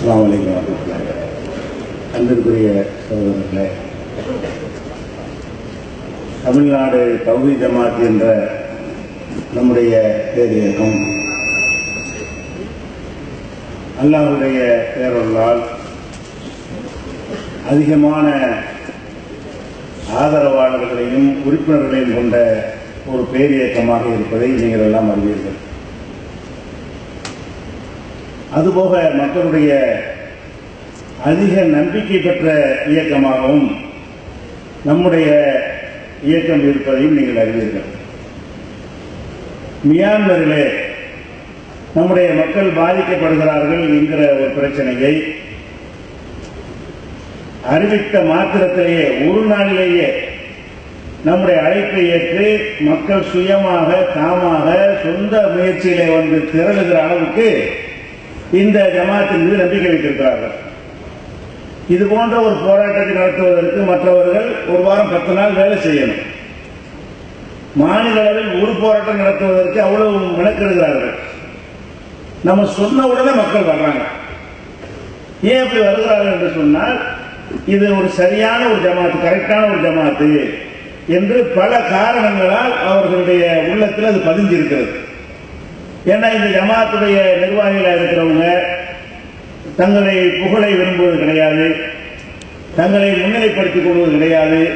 அஸ்லாம் வலைக்கம் அன்பிற்குரிய சகோதரர்களே தமிழ்நாடு தௌஹி ஜமாத் என்ற நம்முடைய பேரியக்கம் அல்லாஹுடைய பேரொருளால் அதிகமான ஆதரவாளர்களையும் உறுப்பினர்களையும் கொண்ட ஒரு பேரியக்கமாக இருப்பதை நீங்கள் எல்லாம் அறிவீர்கள். அதுபோக மக்களுடைய அதிக நம்பிக்கை பெற்ற இயக்கமாகவும் நம்முடைய இயக்கம் இருப்பதையும் நீங்கள் அறிவீர்கள். மியான்மரிலே நம்முடைய மக்கள் பாதிக்கப்படுகிறார்கள் என்கிற ஒரு பிரச்சனையை அறிவித்த மாத்திரத்திலேயே ஒரு நாளிலேயே நம்முடைய அழைப்பை ஏற்று மக்கள் சுயமாக தாமாக சொந்த முயற்சியிலே வந்து திரளுகிற அளவுக்கு இந்த ஜமாத்தின் மீது நம்பிக்கை வைத்திருக்கிறார்கள். இது போன்ற ஒரு போராட்டத்தை நடத்துவதற்கு மற்றவர்கள் ஒரு வாரம் பத்து நாள் வேலை செய்யணும். மாநில அளவில் ஒரு போராட்டம் நடத்துவதற்கு அவ்வளவு மெனக்கெடுகிறார்கள் நம்ம சொன்ன உடனே மக்கள் வர்றாங்க. ஏன் அப்படி வருகிறார்கள் என்று சொன்னால் இது ஒரு சரியான ஒரு ஜமாத்து கரெக்டான ஒரு ஜமாத்து என்று பல காரணங்களால் அவர்களுடைய உள்ளத்தில் அது பதிஞ்சிருக்கிறது. ஏன்னா இந்த ஜமாத்துடைய நிர்வாகிகளாக இருக்கிறவங்க தங்களை புகழை விரும்புவது கிடையாது. தங்களை முன்னிலைப்படுத்திக் கொள்வது கிடையாது.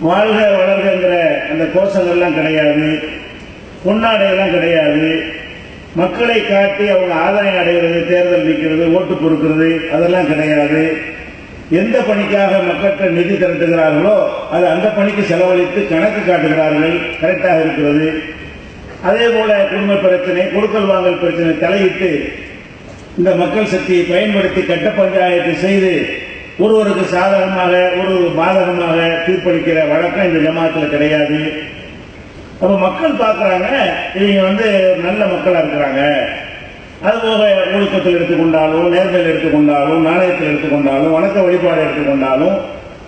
வாழ்க வளர்கிற அந்த கோஷங்கள்லாம் கிடையாது. பொன்னாடையெல்லாம் கிடையாது. மக்களை காட்டி அவங்க ஆதாயம் அடைகிறது தேர்தல் நிற்கிறது ஓட்டு பொறுக்கிறது அதெல்லாம் கிடையாது. எந்த பணிக்காக மக்கள்கிட்ட நிதி திரட்டுகிறார்களோ அது அந்த பணிக்கு செலவழித்து கணக்கு காட்டுகிறார்கள். கரெக்டாக இருக்கிறது. அதே போல குடும்ப பிரச்சனை கொடுக்கல் வாங்கல் பிரச்சனை தலையிட்டு இந்த மக்கள் சக்தியை பயன்படுத்தி கட்ட பஞ்சாயத்து செய்து ஒருவருக்கு சாதகமாக ஒரு பாதகமாக தீர்ப்பளிக்கிற வழக்கம் இந்த ஜமாத்தில் கிடையாது. அப்போ மக்கள் பார்க்குறாங்க இவங்க வந்து நல்ல மக்களாக இருக்கிறாங்க. அதுபோக ஒழுக்கத்தில் எடுத்துக்கொண்டாலும் நேர்மையில் எடுத்துக்கொண்டாலும் நாணயத்தில் எடுத்துக்கொண்டாலும் வணக்க வழிபாடு எடுத்துக்கொண்டாலும்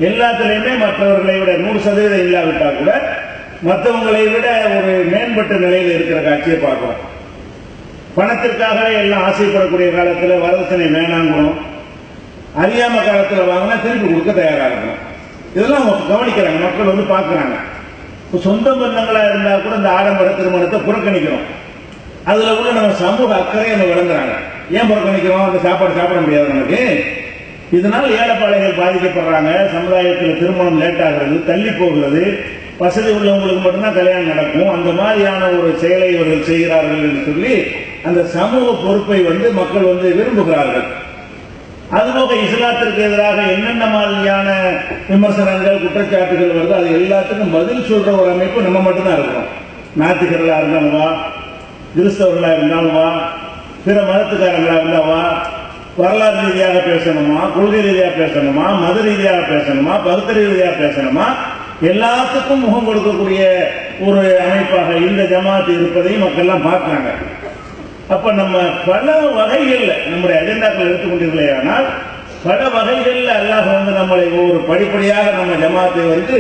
எல்லாத்துலேயுமே மற்றவர்களை விட நூறு சதவீதம் இல்லாவிட்டால் கூட மற்றவங்களை விட ஒரு மேம்பட்ட நிலையில் இருக்கிற காட்சியை பார்க்கிறோம் பணத்திற்காக எல்லாம் ஆசைப்படக்கூடிய காலத்தில் வரதட்சணை வேணாங்கிறோம் அறியாம காலத்தில் வாங்கினா திருப்பி கொடுக்க தயாராக இருக்கணும். இதெல்லாம் அவங்க கவனிக்கிறாங்க. மக்கள் வந்து பார்க்குறாங்க. இப்போ சொந்த பந்தங்களாக இருந்தால் கூட இந்த ஆடம்பர திருமணத்தை புறக்கணிக்கிறோம். அதில் கூட நம்ம சமூக அக்கறையை நம்ம விளங்குறாங்க ஏன் புறக்கணிக்கிறோம்? அந்த சாப்பாடு சாப்பிட முடியாது நமக்கு. இதனால் ஏழைப்பாளைகள் பாதிக்கப்படுறாங்க. சமுதாயத்தில் திருமணம் லேட் ஆகிறது தள்ளி போகிறது. வசதி உள்ளவங்களுக்கு மட்டும்தான் கல்யாணம் நடக்கும். அந்த மாதிரியான ஒரு செயலை இவர்கள் செய்கிறார்கள் என்று சொல்லி அந்த சமூக பொறுப்பை வந்து மக்கள் வந்து விரும்புகிறார்கள். அதுபோக இஸ்லாத்திற்கு எதிராக என்னென்ன மாதிரியான விமர்சனங்கள் குற்றச்சாட்டுகள் வருது அது எல்லாத்துக்கும் பதில் சொல்ற ஒரு அமைப்பு நம்ம மட்டும்தான் இருக்கிறோம். நாத்திகர்களா இருந்தாலும் வா கிறிஸ்தவர்களா இருந்தாலும் வா பிற மதத்துக்காரங்களா இருந்தா வா வரலாறு ரீதியாக பேசணுமா கொள்கை ரீதியாக பேசணுமா மத ரீதியாக பேசணுமா பகுத்த ரீதியாக பேசணுமா எல்லாத்துக்கும் முகம் கொடுக்கக்கூடிய ஒரு அமைப்பாக இந்த ஜமாத் இருப்பதையும் மக்கள்லாம் பார்க்கிறாங்க. அப்ப நம்ம பல வகைகள்ல நம்முடைய அஜெண்டாக்கள் எடுத்துக்கொண்டீர்களே ஆனால் பல வகைகள்ல அல்லாஹ் வந்து நம்மளை ஒவ்வொரு படிப்படியாக நம்ம ஜமாத்தை வந்து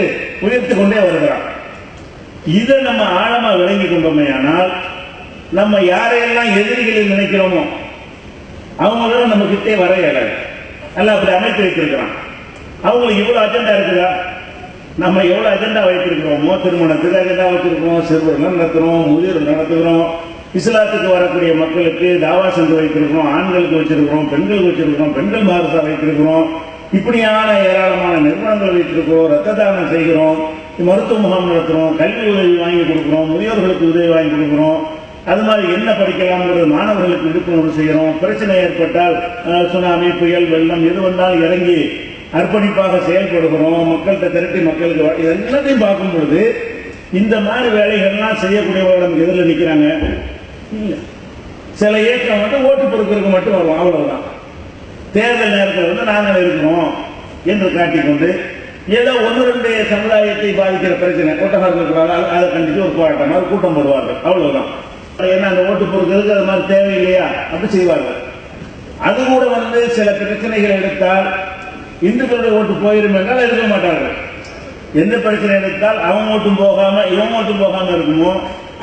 உயர்த்து கொண்டே வருகிறான். இதை நம்ம ஆழமா விளங்கி கொண்டோமே ஆனால் நம்ம யாரையெல்லாம் எதிரிகளில் நினைக்கிறோமோ அவங்களும் நம்ம கிட்டே வர இயலாது அல்ல அப்படி அமைத்து வைத்திருக்கிறான். அவங்களுக்கு இவ்வளவு அஜெண்டா இருக்குதா? நம்ம எவ்வளவு அஜெண்டா வைத்திருக்கிறோமோ திருமணத்துக்கு அஜெண்டா வச்சிருக்கிறோம் சிறுவர்கள் நடத்துறோம் முதியோர் நடத்துகிறோம் இஸ்லாத்துக்கு வரக்கூடிய மக்களுக்கு தாவா சென்று வைத்திருக்கிறோம் ஆண்களுக்கு வச்சிருக்கிறோம் பெண்களுக்கு வச்சிருக்கிறோம் பெண்கள் மாரசா வைத்திருக்கிறோம் இப்படியான ஏராளமான நிறுவனங்கள் வைத்திருக்கிறோம் ரத்த தானம் செய்கிறோம் மருத்துவ முகாம் நடத்துகிறோம் கல்வி உதவி வாங்கி கொடுக்குறோம் முதியோர்களுக்கு உதவி வாங்கி கொடுக்குறோம். அது மாதிரி என்ன படிக்கலாம்ங்கிறது மாணவர்களுக்கு விழிப்புணர்வு செய்கிறோம். பிரச்சனை ஏற்பட்டால் சுனாமி புயல் வெள்ளம் எது வந்தாலும் இறங்கி அர்ப்பணிப்பாக செயல்படுகிறோம் மக்கள்கிட்ட திரட்டி மக்களுக்கு இது எல்லாத்தையும் பார்க்கும் பொழுது இந்த மாதிரி வேலைகள்லாம் செய்யக்கூடியவர்கள் நமக்கு எதிரில் நிற்கிறாங்க சில இயக்கம் மட்டும் ஓட்டு பொறுக்கிறதுக்கு மட்டும் வரும் அவ்வளவுதான். தேர்தல் நேரத்தில் வந்து நாங்கள் இருக்கிறோம் என்று காட்டிக்கொண்டு ஏதோ ஒன்று ரெண்டு சமுதாயத்தை பாதிக்கிற பிரச்சனை ஒட்டகம் அதை கண்டித்து ஒரு போராட்டம் மாதிரி கூட்டம் போடுவார்கள். அவ்வளவுதான். ஏன்னா அந்த ஓட்டு பொறுக்கிறதுக்கு அது மாதிரி தேவையில்லையா? அப்படி செய்வார்கள். அது கூட வந்து சில பிரச்சனைகள் எடுத்தால் இந்துக்களுடைய ஓட்டு போயிரும் என்றால் இருக்க மாட்டார்கள். எந்த பிரச்சனை எடுத்தால் அவன் ஓட்டும் போகாம இவன் ஓட்டும் போகாம இருக்குமோ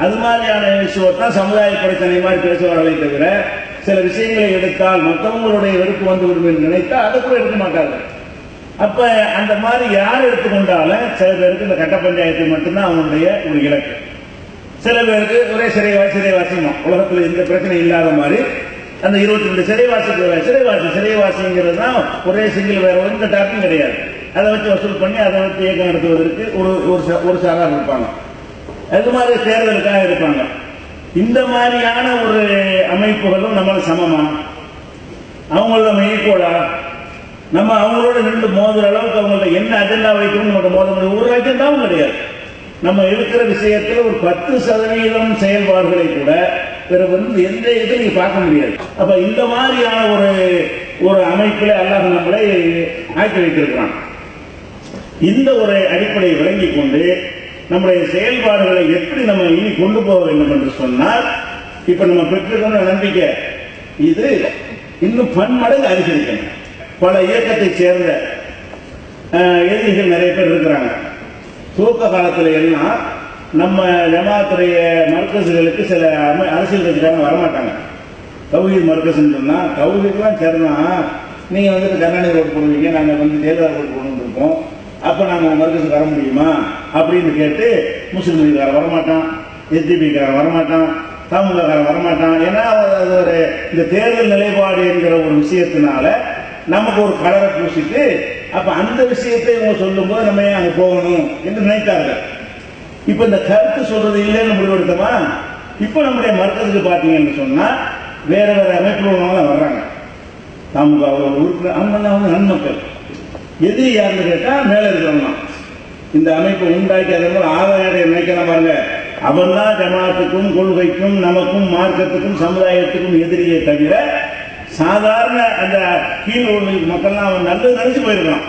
அது மாதிரியான விஷயம் தான் சமுதாய பிரச்சனை மாதிரி பேசுவார்களே தவிர சில விஷயங்களை எடுத்தால் மற்றவங்களுடைய வெறுப்பு வந்துவிடும் என்று நினைத்தால் அதை கூட எடுக்க மாட்டார்கள். அப்ப அந்த மாதிரி யார் எடுத்துக்கொண்டாலும் சில பேருக்கு இந்த கட்ட பஞ்சாயத்து மட்டும்தான் அவனுடைய ஒரு இலக்கு. சில பேருக்கு ஒரே சிறைவாசி சிறைவாசிமா உலகத்தில் எந்த பிரச்சனை இல்லாத மாதிரி அந்த இருபத்தி ரெண்டு சிறைவாசிக்கு சிறைவாசி சிறைவாசிங்கிறது தான் ஒரே சிங்கிள் வேற எந்த டாக்கும் கிடையாது. அதை வச்சு வசூல் பண்ணி அதை வச்சு இயக்கம் நடத்துவதற்கு ஒரு ஒரு சா- ஒரு சாரார் இருப்பாங்க. அது மாதிரி தேர்தலுக்காக இருப்பாங்க. இந்த மாதிரியான ஒரு அமைப்புகளும் நம்ம சமமா? அவங்களோட மையக்கோளா நம்ம அவங்களோட நின்று மோதுற அளவுக்கு அவங்கள்ட்ட என்ன அஜெண்டா வைக்கணும் நம்ம மோத முடியும். ஒரு அஜெண்டாவும் கிடையாது. நம்ம இருக்கிற விஷயத்தில் ஒரு பத்து சதவீதம் செயல்பாடுகளை கூட பிறகு வந்து எந்த இதுவும் நீங்க பார்க்க முடியாது. அப்ப இந்த மாதிரியான ஒரு ஒரு அமைப்பில் அல்லாஹ் நம்மளை ஆக்கி வைத்திருக்கிறான். இந்த ஒரு அடிப்படையை விளங்கிக் கொண்டு நம்முடைய செயல்பாடுகளை எப்படி நம்ம இனி கொண்டு போக வேண்டும் என்று சொன்னால் இப்ப நம்ம பெற்றிருக்கிற நம்பிக்கை இது இன்னும் பன்மடங்கு அதிகரிக்கணும். பல இயக்கத்தை சேர்ந்த எதிரிகள் நிறைய பேர் இருக்கிறாங்க. தூக்க காலத்துல எல்லாம் நம்ம ஜமாத்துடைய மர்க்கசுகளுக்கு சில அரசியல் கட்சிக்காரங்க வரமாட்டாங்க. தௌஹீத் மர்க்கஸ்ன்னு சொன்னால் தௌஹீத்லாம் சேர்ந்தா நீங்கள் வந்துட்டு கருணாநிதி ஓட்டு போடுவீங்க நாங்கள் வந்து தேர்தல் ஓட்டு போடணும்னு இருக்கோம். நாங்கள் நாங்க மர்க்கஸுக்கு வர முடியுமா? அப்படின்னு கேட்டு முஸ்லீம் லீக்காரன் வரமாட்டான் எஸ்டிபிக்காரன் வரமாட்டான் தமுகக்காரன் வரமாட்டான். ஏன்னா அது ஒரு இந்த தேர்தல் நிலைப்பாடு என்கிற ஒரு விஷயத்தினால நமக்கு ஒரு கலரை பூசிட்டு அப்போ அந்த விஷயத்தை இவங்க சொல்லும்போது நம்ம ஏன் போகணும் என்று நினைத்தார்கள். இப்ப இந்த கருத்து சொல்றது இல்லைன்னு முடிவெடுத்தோமா இப்ப நம்முடைய மருத்துவத்துக்கு பாத்தீங்கன்னு சொன்னா வேற வேற அமைப்புகள் உள்ளவங்க வர்றாங்க. தமுக உறுப்பினர் அவங்க வந்து நன்மக்கள். எது யாருன்னு கேட்டா மேல இருக்கிறவங்க இந்த அமைப்பை உண்டாக்கி அதன் மூலம் ஆதாயம் நினைக்கலாம் பாருங்க. அவன் தான் ஜமாத்துக்கும் கொள்கைக்கும் நமக்கும் மார்க்கத்துக்கும் சமுதாயத்துக்கும் எதிரியே தவிர சாதாரண அந்த கீழ் மக்கள்லாம் அவன் நல்லது நினைச்சு போயிருக்கான்.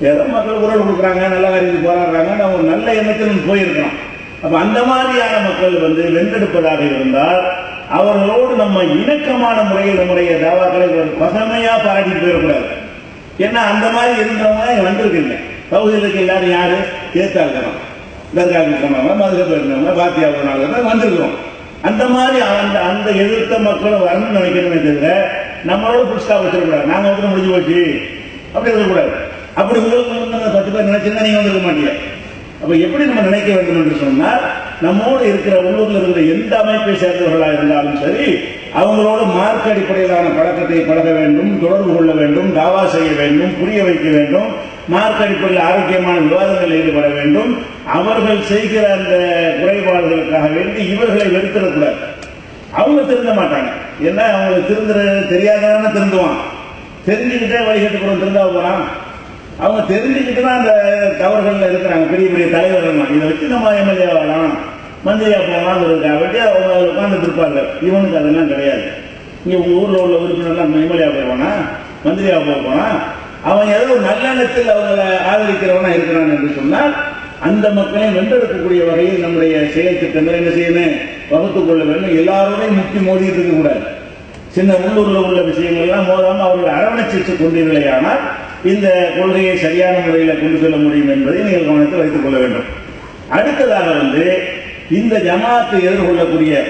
ஏதோ மக்கள் குரல் கொடுக்குறாங்க நல்ல காரியத்துக்கு போராடுறாங்க நம்ம ஒரு நல்ல எண்ணத்தில் போயிருக்கிறோம். அப்போ அந்த மாதிரியான மக்கள் வந்து வென்றெடுப்பதாக இருந்தால் அவர்களோடு நம்ம இணக்கமான முறையில் நம்முடைய தாவாக்களை ஒரு பசமையாக பாராட்டிட்டு போயிடக்கூடாது. ஏன்னா அந்த மாதிரி இருந்தவங்க வந்திருக்கீங்க. வந்திருக்குங்க பகுதிகளுக்கு எல்லாரும் யாரு? ஏத்தா இருக்கிறோம் தர்காவுக்கு போனவங்க மதுரை இருந்தவங்க பாத்தியா போனவங்க வந்திருக்கிறோம். அந்த மாதிரி அந்த அந்த எதிர்த்த மக்களும் வரணும்னு நினைக்கணுமே தவிர நம்மளோட புதுசாக வச்சிடக்கூடாது. நாங்கள் வந்து முடிஞ்சு போச்சு. அப்படி இருக்கக்கூடாது. அப்படி உங்களுக்கு வந்து பத்து பேர் நினைச்சிருந்தா நீங்க வந்திருக்க மாட்டீங்க. அப்ப எப்படி நம்ம நினைக்க வேண்டும் என்று சொன்னால் நம்மோடு இருக்கிற உள்ளூர்ல இருக்கிற எந்த அமைப்பை சேர்ந்தவர்களாக இருந்தாலும் சரி அவங்களோட மார்க் அடிப்படையிலான பழக்கத்தை பழக வேண்டும் தொடர்பு கொள்ள வேண்டும் தாவா செய்ய வேண்டும் புரிய வைக்க வேண்டும் மார்க் அடிப்படையில் ஆரோக்கியமான விவாதங்களில் ஈடுபட வேண்டும். அவர்கள் செய்கிற அந்த குறைபாடுகளுக்காக வேண்டி இவர்களை வெறுத்திடக்கூடாது. அவங்க திருந்த மாட்டாங்க. ஏன்னா அவங்களுக்கு திருந்துறது தெரியாதானே திருந்துவான் தெரிஞ்சுக்கிட்டே வழிகட்டு கூட திருந்தா போறான். அவங்க தெரிஞ்சுக்கிட்டு தான் அந்த தவறுகளில் இருக்கிறாங்க. பெரிய பெரிய தலைவர்கள் இதை வச்சு நம்ம எம்எல்ஏ வரலாம் மந்திரியா போகலாம் வேண்டி அவங்க உட்காந்துட்டு இருப்பாங்க இவனுக்கு அதெல்லாம் கிடையாது. இங்கே உங்கள் ஊரில் உள்ள உறுப்பினர்லாம் எம்எல்ஏ போவானா மந்திரியா போக அவன் ஏதோ ஒரு நல்லெண்ணத்தில் அவங்கள ஆதரிக்கிறவனா இருக்கிறான் என்று சொன்னால் அந்த மக்களையும் வென்றெடுக்கக்கூடிய வகையில் நம்முடைய செயல் திட்டங்களை என்ன செய்யணும் வகுத்துக் கொள்ள வேண்டும். எல்லாரோடையும் முக்கி மோதிட்டு இருக்க கூடாது சின்ன உள்ளூரில் உள்ள விஷயங்கள் எல்லாம் அவர்களை அவர்கள் அரவணைச்சிட்டு கொண்டீர்களேயானால் இந்த கொள்கையை சரியான முறையில் கொண்டு செல்ல முடியும் என்பதை நீங்கள் கவனத்தில் வைத்துக் கொள்ள வேண்டும். அடுத்ததாக வந்து இந்த ஜமாத்தை எதிர்கொள்ளக்கூடிய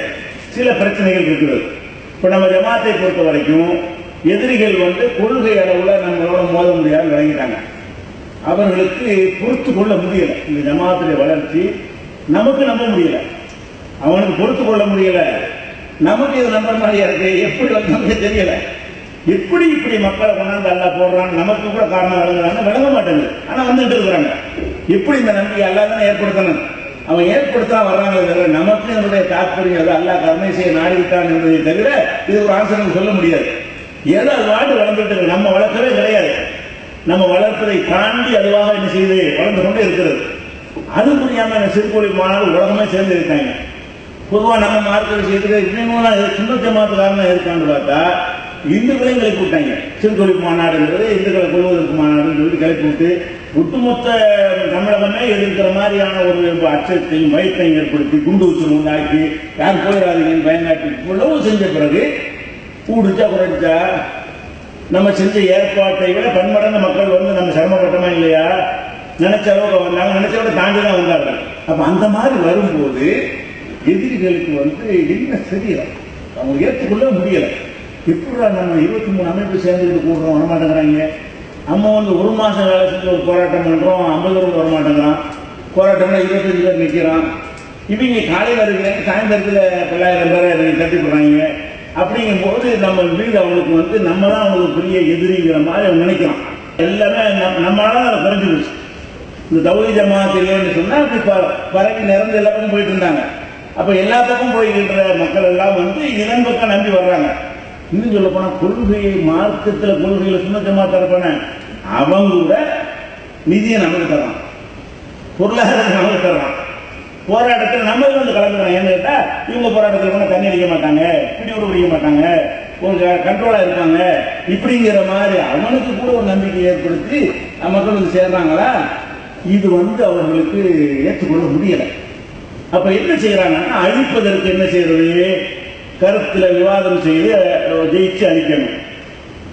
சில பிரச்சனைகள் இருக்கிறது. இப்போ நம்ம ஜமாத்தை பொறுத்த வரைக்கும் எதிரிகள் வந்து கொள்கை அளவில் நம்மளோட மோத முடியாது விளங்கிட்டாங்க. அவர்களுக்கு பொறுத்து கொள்ள முடியலை. இந்த ஜமாத்துடைய வளர்ச்சி நமக்கு நம்ப முடியலை. அவனுக்கு பொறுத்து கொள்ள முடியலை. நமக்கு இது நம்புற மாதிரியா இருக்கு? எப்படி வந்து நமக்கு எப்படி இப்படி மக்களை கொண்டாந்து அல்லா போடுறான் நமக்கு கூட காரணம் விளங்குறாங்க விளங்க மாட்டேங்குது. ஆனால் வந்துட்டு இருக்கிறாங்க. எப்படி இந்த நம்பிக்கை அல்லா ஏற்படுத்தணும்? அவன் ஏற்படுத்தா வர்றாங்க நமக்கு என்னுடைய தாற்பயம் அது அல்லா கருணை செய்ய நாடிவிட்டான் என்பதை தவிர இது ஒரு ஆசிரியர் சொல்ல முடியாது. ஏதோ அது வாட்டு வளர்ந்துட்டு நம்ம வளர்க்கவே கிடையாது. நம்ம வளர்ப்பதை தாண்டி அதுவாக என்ன செய்து வளர்ந்து கொண்டே இருக்கிறது. அது புரியாம சிறுகோழி மாணவர்கள் உலகமே சேர்ந்து இருக்காங்க. பொதுவாக நம்ம மார்க்க விஷயத்துக்கு இன்னும் சுண்ணத்த காரணம் இருக்கான்னு பார்த்தா இந்துக்களையும் கிளப்பி விட்டாங்க சிறுகொழி மாநாடுங்கிறது இந்துக்களை கொள்வதற்கு மாநாடுன்னு சொல்லி கிளப்பி விட்டு ஒட்டுமொத்த தமிழகமே எதிர்க்கிற மாதிரியான ஒரு அச்சத்தையும் பயத்தையும் ஏற்படுத்தி குண்டு வச்சு உண்டாக்கி யார் போயிடாதீங்கன்னு பயங்காட்டி இவ்வளவு செஞ்ச பிறகு கூடுச்சா குறைச்சா நம்ம செஞ்ச ஏற்பாட்டை விட பன்மடங்கு மக்கள் வந்து நம்ம சிரமப்பட்டமா இல்லையா? நினைச்ச அளவுக்கு வந்தாங்க. நினைச்ச விட தாண்டி தான் வந்தார்கள். அப்ப அந்த மாதிரி வரும்போது எதிரிகளுக்கு வந்து என்ன தெரியல அவங்க ஏற்றுக்கொள்ள முடியலை. எப்படிடா நம்ம இருபத்தி மூணு அமைப்பு சேர்ந்துக்கிட்டு கூடுறோம் வரமாட்டேங்கிறாங்க. நம்ம வந்து ஒரு மாதம் வேலை செஞ்சு ஒரு போராட்டம் பண்ணுறோம் ஐம்பது ரூபா வர மாட்டேங்கிறான் போராட்டம்னா இருபத்தஞ்சு பேர் நிற்கிறான் இவங்க காலையில் இருக்கிறாங்க சாயந்தரத்தில் தொள்ளாயிரம் பேரை இவங்க தட்டி போடுறாங்க. அப்படிங்கும்போது நம்ம வீடு அவனுக்கு வந்து நம்ம தான் அவனுக்கு பெரிய எதிரிங்கிற மாதிரி அவன் நினைக்கிறான். எல்லாமே நம்ம நம்மளால அதை குறைஞ்சிருச்சு. போச்சு இந்த தௌரி ஜமாத் இல்லைன்னு சொன்னால் அப்படி ப- பரவி நிறந்து எல்லா பக்கம் போயிட்டு இருந்தாங்க. அப்போ எல்லா பக்கம் போய்கின்ற மக்கள் எல்லாம் வந்து இதன் பக்கம் நம்பி வர்றாங்க. இன்னும் சொல்ல போனா கொள்கையை மார்க்கத்துல கொள்கையில சுண்ண தரப்பான அவங்க கூட நிதியை நமக்கு தரான் பொருளாதாரத்தை நமக்கு தர்றான். போராட்டத்தில் நம்ம வந்து கலந்துக்கிறோம் ஏன்னு கேட்டா இவங்க போராட்டத்தில் கூட தண்ணி அடிக்க மாட்டாங்க பிடிவுறு பிடிக்க மாட்டாங்க கொஞ்சம் கண்ட்ரோலா இருப்பாங்க இப்படிங்கிற மாதிரி அவனுக்கு கூட ஒரு நம்பிக்கை ஏற்படுத்தி மக்கள் வந்து சேர்றாங்களா? இது வந்து அவர்களுக்கு ஏற்றுக்கொள்ள முடியலை. அப்ப என்ன செய்யறாங்கன்னா அழிப்பதற்கு என்ன செய்யறது? கருத்தில் விவாதம் செய்து ஜெயிச்சு அழிக்கணும்.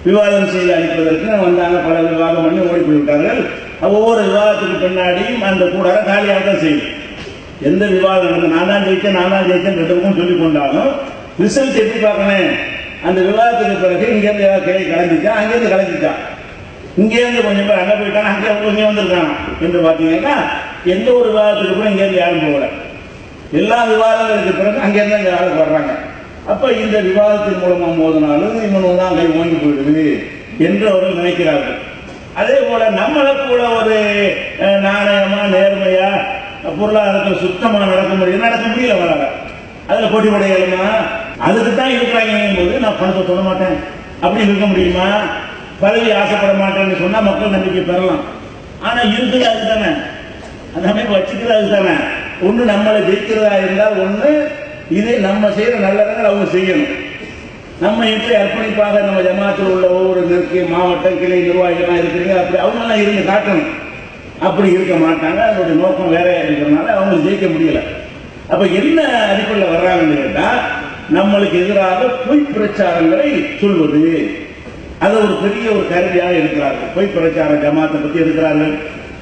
விவாதம் செய்து அளிப்பதற்கு வந்தாங்க பல விவாதம் பண்ணி ஓடி போய்விட்டார்கள் ஒவ்வொரு விவாதத்துக்கு பின்னாடியும் அந்த கூடாரம் காலியாக தான் செய்யும். எந்த விவாதம் நடந்து நான் தான் ஜெயிச்சேன் நான் தான் ஜெயிச்சேன் ரெண்டு பக்கம் சொல்லி கொண்டாலும் ரிசல்ட் எப்படி பார்க்கணும்? அந்த விவாதத்துக்கு பிறகு இங்கேருந்து ஏதாவது கேள்வி கலைஞ்சிச்சா அங்கேருந்து கலந்துச்சான் இங்கேருந்து கொஞ்சம் பேர் அங்கே போயிட்டாங்க அங்கே கொஞ்சம் வந்திருக்காங்க என்று பார்த்தீங்கன்னா எந்த ஒரு விவாதத்துக்கு கூட இங்கேருந்து யாரும் போகல. எல்லா விவாதங்களுக்கு பிறகு அங்கேருந்து அங்கே ஆளுக்கு வர்றாங்க. அப்ப இந்த விவாதத்தின் மூலமா மோதினாலும் இவனு தான் கை ஓங்கி போயிடுது என்று அவர்கள் நினைக்கிறார்கள். அதே போல நம்மளை கூட ஒரு நாணயமாக நாணயமா நேர்மையா பொருளாதாரத்தில் சுத்தமா நடக்க முடியும் நடக்க முடியல வராங்க அதுல போட்டி படையலுமா அதுக்கு தான் இருக்கிறாங்க போது நான் பணத்தை சொல்ல மாட்டேன். அப்படி இருக்க முடியுமா? பதவி ஆசைப்பட மாட்டேன்னு சொன்னா மக்கள் நம்பிக்கை பெறலாம். ஆனா இருக்குது அதுதானே. அந்த அமைப்பு வச்சுக்கிறது அதுதானே. ஒண்ணு நம்மளை ஜெயிக்கிறதா இருந்தால் ஒண்ணு இதே நம்ம செய்கிற நல்லதங்கள் அவங்க செய்யணும். நம்ம எப்படி அர்ப்பணிப்பாக நம்ம ஜமாத்தில் உள்ள ஒவ்வொரு நெருக்கி மாவட்ட கிளை நிர்வாகிகளாக இருக்கிறீங்க அப்படி அவங்களாம் இருந்து காட்டணும். அப்படி இருக்க மாட்டாங்க. அதனுடைய நோக்கம் வேற இருக்கிறதுனால அவங்க ஜெயிக்க முடியல. அப்போ என்ன அடிப்படையில் வர்றாங்கன்னு கேட்டால் நம்மளுக்கு எதிராக பொய் பிரச்சாரங்களை சொல்வது. அது ஒரு பெரிய ஒரு கருவியாக இருக்கிறார்கள் பொய் பிரச்சாரம் ஜமாத்தை பற்றி எடுக்கிறார்கள்.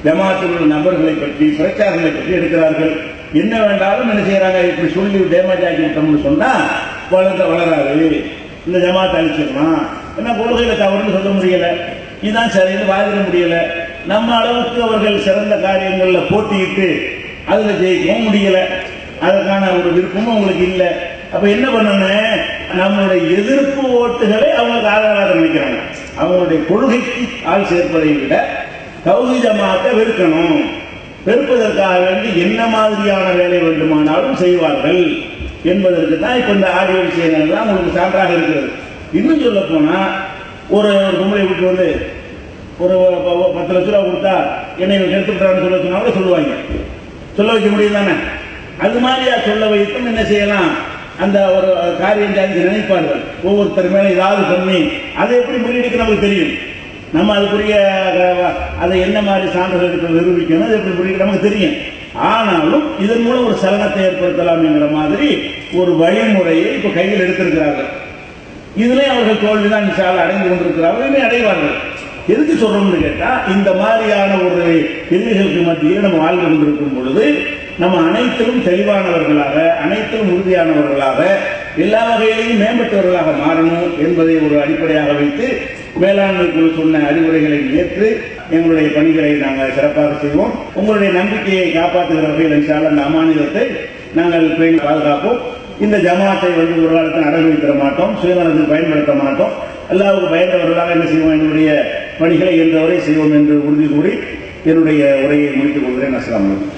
ஜமாத்தில் உள்ள நபர்களை பற்றி பிரச்சாரங்களை பற்றி எடுக்கிறார்கள். என்ன வேண்டாலும் என்ன செய்கிறாங்க இப்படி சொல்லி டேமேஜ் ஆகி சொன்னால் வளர்த்த வளராது. இந்த ஜமாத் அழிச்சிடலாம் என்ன கொள்கையில் தவறுன்னு சொல்ல முடியலை. இதுதான் சரின்னு வாதிட முடியலை. நம்ம அளவுக்கு அவர்கள் சிறந்த காரியங்களில் போட்டியிட்டு அதில் ஜெயிக்கவும் முடியலை. அதற்கான ஒரு விருப்பமும் அவங்களுக்கு இல்லை. அப்போ என்ன பண்ணணும்? நம்மளுடைய எதிர்ப்பு ஓட்டுகளை அவங்களுக்கு ஆதரவாக நினைக்கிறாங்க. அவங்களுடைய கொள்கைக்கு ஆள் சேர்ப்பதை விட தௌஹி ஜமாத்தை வெறுக்கணும். பெருப்பதற்காக வேண்டி என்ன மாதிரியான வேலை வேண்டுமானாலும் செய்வார்கள் என்பதற்கு தான் இப்போ இந்த ஆடியோ விஷயங்கள் எல்லாம் உங்களுக்கு சான்றாக இருக்கிறது. இன்னும் சொல்ல போனால் ஒரு ஒரு பொம்பளை விட்டு வந்து ஒரு பத்து லட்ச ரூபா கொடுத்தா என்னை எடுத்து விட்டான்னு சொல்ல சொன்னா கூட சொல்லுவாங்க. சொல்ல வைக்க முடியும் தானே? அது மாதிரியா சொல்ல வைத்தும் என்ன செய்யலாம்? அந்த ஒரு காரியம் ஜாதிக்கு நினைப்பார்கள். ஒவ்வொருத்தர் மேலே ஏதாவது பண்ணி அதை எப்படி முன்னெடுக்க நமக்கு தெரியும்? நம்ம அதுக்குரிய அதை என்ன மாதிரி சான்றுகள் எடுத்து நிரூபிக்கணும் அது எப்படி நமக்கு தெரியும். ஆனாலும் இதன் மூலம் ஒரு சலனத்தை ஏற்படுத்தலாம் என்கிற மாதிரி ஒரு வழிமுறையை இப்போ கையில் எடுத்திருக்கிறார்கள். இதுலேயும் அவர்கள் தோல்விதான் இன்ஷால்ல அடைந்து கொண்டிருக்கிறார்கள் இனி அடைவார்கள். எதுக்கு சொல்றோம்னு கேட்டால் இந்த மாதிரியான ஒரு எதிரிகளுக்கு மத்தியில் நம்ம வாழ்ந்து கொண்டிருக்கும் பொழுது நம்ம அனைத்திலும் தெளிவானவர்களாக அனைத்திலும் உறுதியானவர்களாக எல்லா வகையிலையும் மேம்பட்டவர்களாக மாறணும் என்பதை ஒரு அடிப்படையாக வைத்து வேளாண்மை குழு சொன்ன அறிவுரைகளை ஏற்று எங்களுடைய பணிகளை நாங்கள் சிறப்பாக செய்வோம். உங்களுடைய நம்பிக்கையை காப்பாற்றுகிற வகையில் என்றால் அந்த அமானிதத்தை நாங்கள் பாதுகாப்போம். இந்த ஜமாத்தை வந்து ஒரு காலத்தில் அடகு மாட்டோம் சுயநலத்தில் பயன்படுத்த மாட்டோம். அல்லாவுக்கு பயந்தவர்களாக என்ன செய்வோம்? என்னுடைய பணிகளை எந்தவரை செய்வோம் என்று உறுதி கூறி என்னுடைய உரையை முடித்துக் கொள்கிறேன். அஸ்லாம் வலைக்கம்